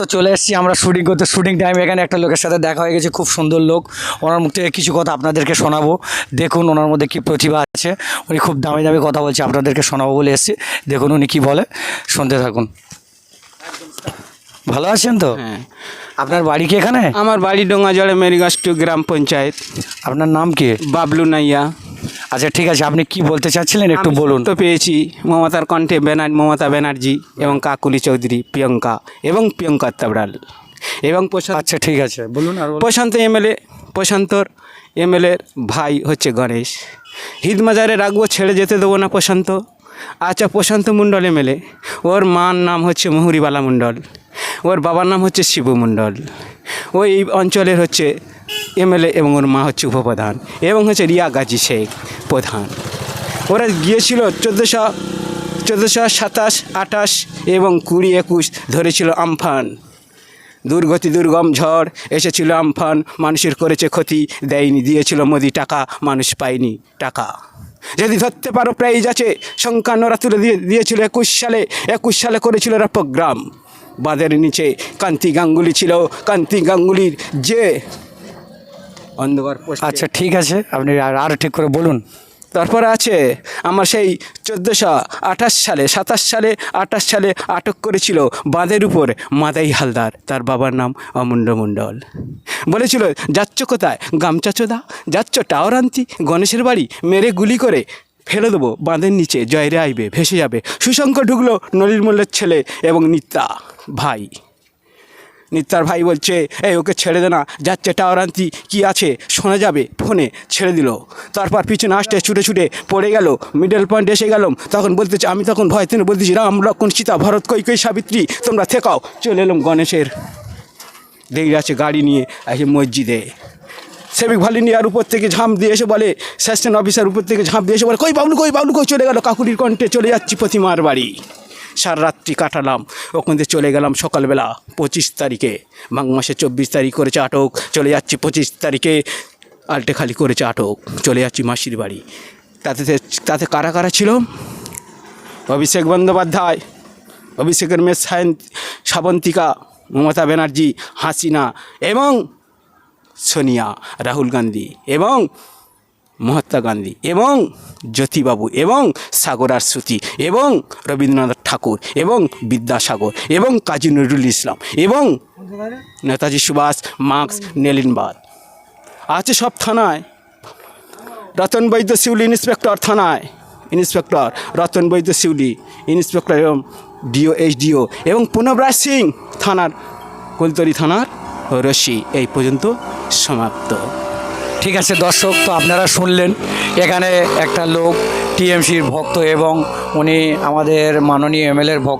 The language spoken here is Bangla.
তো চলে এসেছি আমরা শুটিং করতে। শুটিং টাইম এখানে একটা লোকের সাথে দেখা হয়ে গেছে খুব সুন্দর লোক। ওনার মুখ থেকে কিছু কথা আপনাদেরকে শোনাবো। দেখুন ওনার মধ্যে কি প্রতিভা আছে। উনি খুব দামি দামি কথা বলছে আপনাদেরকে শোনাবো বলে এসেছি। দেখুন উনি কি বলে শুনতে থাকুন। ভালো আছেন তো? হ্যাঁ। আপনার বাড়ি কি এখানে? আমার বাড়ি ডোঙাজড়ে মেরিগাছ টু গ্রাম পঞ্চায়েত। আপনার নাম কি? বাবলু নাইয়া। আচ্ছা ঠিক আছে আপনি কি বলতে চাচ্ছিলেন একটু বলুন। তো পেয়েছি মমতার কণ্ঠে ব্যানার মমতা ব্যানার্জি এবং কাকুলি চৌধুরী প্রিয়ঙ্কা এবং প্রিয়ঙ্কা তাবড়াল এবং প্রশান্ত আচ্ছা ঠিক আছে বলুন আর প্রশান্ত এমএলএ প্রশান্তর এমএলএর ভাই হচ্ছে গণেশ। হিদমাজারে রাখব ছেড়ে যেতে দেবো না প্রশান্ত। আচ্ছা প্রশান্ত মণ্ডল এমএলএ ওর মার নাম হচ্ছে মহুরিবালা মণ্ডল। ওর বাবার নাম হচ্ছে শিবু মণ্ডল। ও এই অঞ্চলের হচ্ছে এমএলএ এবং ওর মা হচ্ছে উপপ্রধান এবং হচ্ছে রিয়া গাজী শেখ। প্রধান। ওরা গিয়েছিল চোদ্দোশো চোদ্দোশো সাতাশ, আঠাশ এবং কুড়ি একুশ ধরেছিল আমফান। দুর্গতি, দুর্গম ঝড়, এসেছিল আমফান, মানুষের করেছে ক্ষতি, দেয়নি, দিয়েছিল মোদি টাকা, মানুষ পায়নি টাকা। যদি ধরতে পারো প্রাইজ আছে সংখ্যান্নরা তুলে দিয়ে, দিয়েছিল একুশ সালে একুশ সালে করেছিল ওরা প্রোগ্রাম। বাঁধের নিচে কান্তি গাঙ্গুলি ছিল, কান্তি গাঙ্গুলির যে অন্ধকার আচ্ছা ঠিক আছে। আপনি আর আরও ঠিক করে বলুন। তারপরে আছে আমার সেই চোদ্দোশো আঠাশ সালে সাতাশ সালে আঠাশ সালে আটক করেছিল বাঁধের উপর মাদাই হালদার। তার বাবার নাম অমুণ্ড মণ্ডল। বলেছিল যাচ্ছ কোথায়? গামচা চোদা? যাচ্ছ টাওয়ার আনতি? গণেশের বাড়ি? মেরে গুলি করে ফেলে দেবো বাঁধের নিচে। জয়রে আইবে ভেসে যাবে। সুশঙ্কর ঢুকলো নলির মল্লের ছেলে এবং নিত্যা ভাই। নিত্যার ভাই বলছে, এই, ওকে ছেড়ে দে না, যাচ্ছে টাওয়ার আনতি কী আছে? শোনা যাবে, ফোনে ছেড়ে দিল। তারপর পিছনে আসতে ছুটে ছুটে পড়ে গেল মিডল পয়েন্ট এসে গেলাম তখন বলতেছে, আমি তখন ভয় তিনি বলতেছি, রাম লক্ষণ সীতা, ভরত কই কই সাবিত্রী, তোমরা থেকাও। চলে এলাম গণেশের দেখে আছে গাড়ি নিয়ে এসে মসজিদে। সেবিক ভালিনিয়ার উপর থেকে ঝাঁপ দিয়ে এসে বলে স্যাসিস্ট্যান্ট অফিসার উপর থেকে ঝাঁপ দিয়ে এসে বলে, কই বাবলু কই বাবলু, কই? চলে গেল কাকুরির কণ্ঠে, চলে যাচ্ছি প্রতিমার বাড়ি। সারা রাত্রি কাটালাম। ওখান থেকে চলে গেলাম সকালবেলা পঁচিশ তারিখে। মাঘ মাসে চব্বিশ তারিখ করেছে আটক চলে যাচ্ছি পঁচিশ তারিখে। আলটে খালি করেছে আটক চলে যাচ্ছি মাসির বাড়ি। তাতে তাতে কারা কারা ছিল? অভিষেক বন্দ্যোপাধ্যায়, অভিষেকের মেয়ে সায়ন শ্রাবন্তিকা মমতা ব্যানার্জি, হাসিনা এবং সোনিয়া, রাহুল গান্ধী এবং মহাত্মা গান্ধী এবং জ্যোতিবাবু এবং সাগরার শ্রুতি এবং রবীন্দ্রনাথ ঠাকুর এবং বিদ্যাসাগর এবং কাজী নজরুল ইসলাম এবং নেতাজি সুভাষ, মার্কস নেলিনবাদ আছে সব থানায় রতন বৈদ্য শিউলি ইন্সপেক্টর থানায় ইন্সপেক্টর রতন বৈদ্য শিউলি ইন্সপেক্টর এবং ডিও, এইচডিও এবং পুনবরাজ সিং থানার কুলতরি থানার রশি এই পর্যন্ত সমাপ্ত। ঠিক আছে, দর্শক, তো আপনারা শুনলেন, এখানে একটা লোক টিএমসির ভক্ত এবং উনি আমাদের মাননীয় এমএলএর ভক্ত।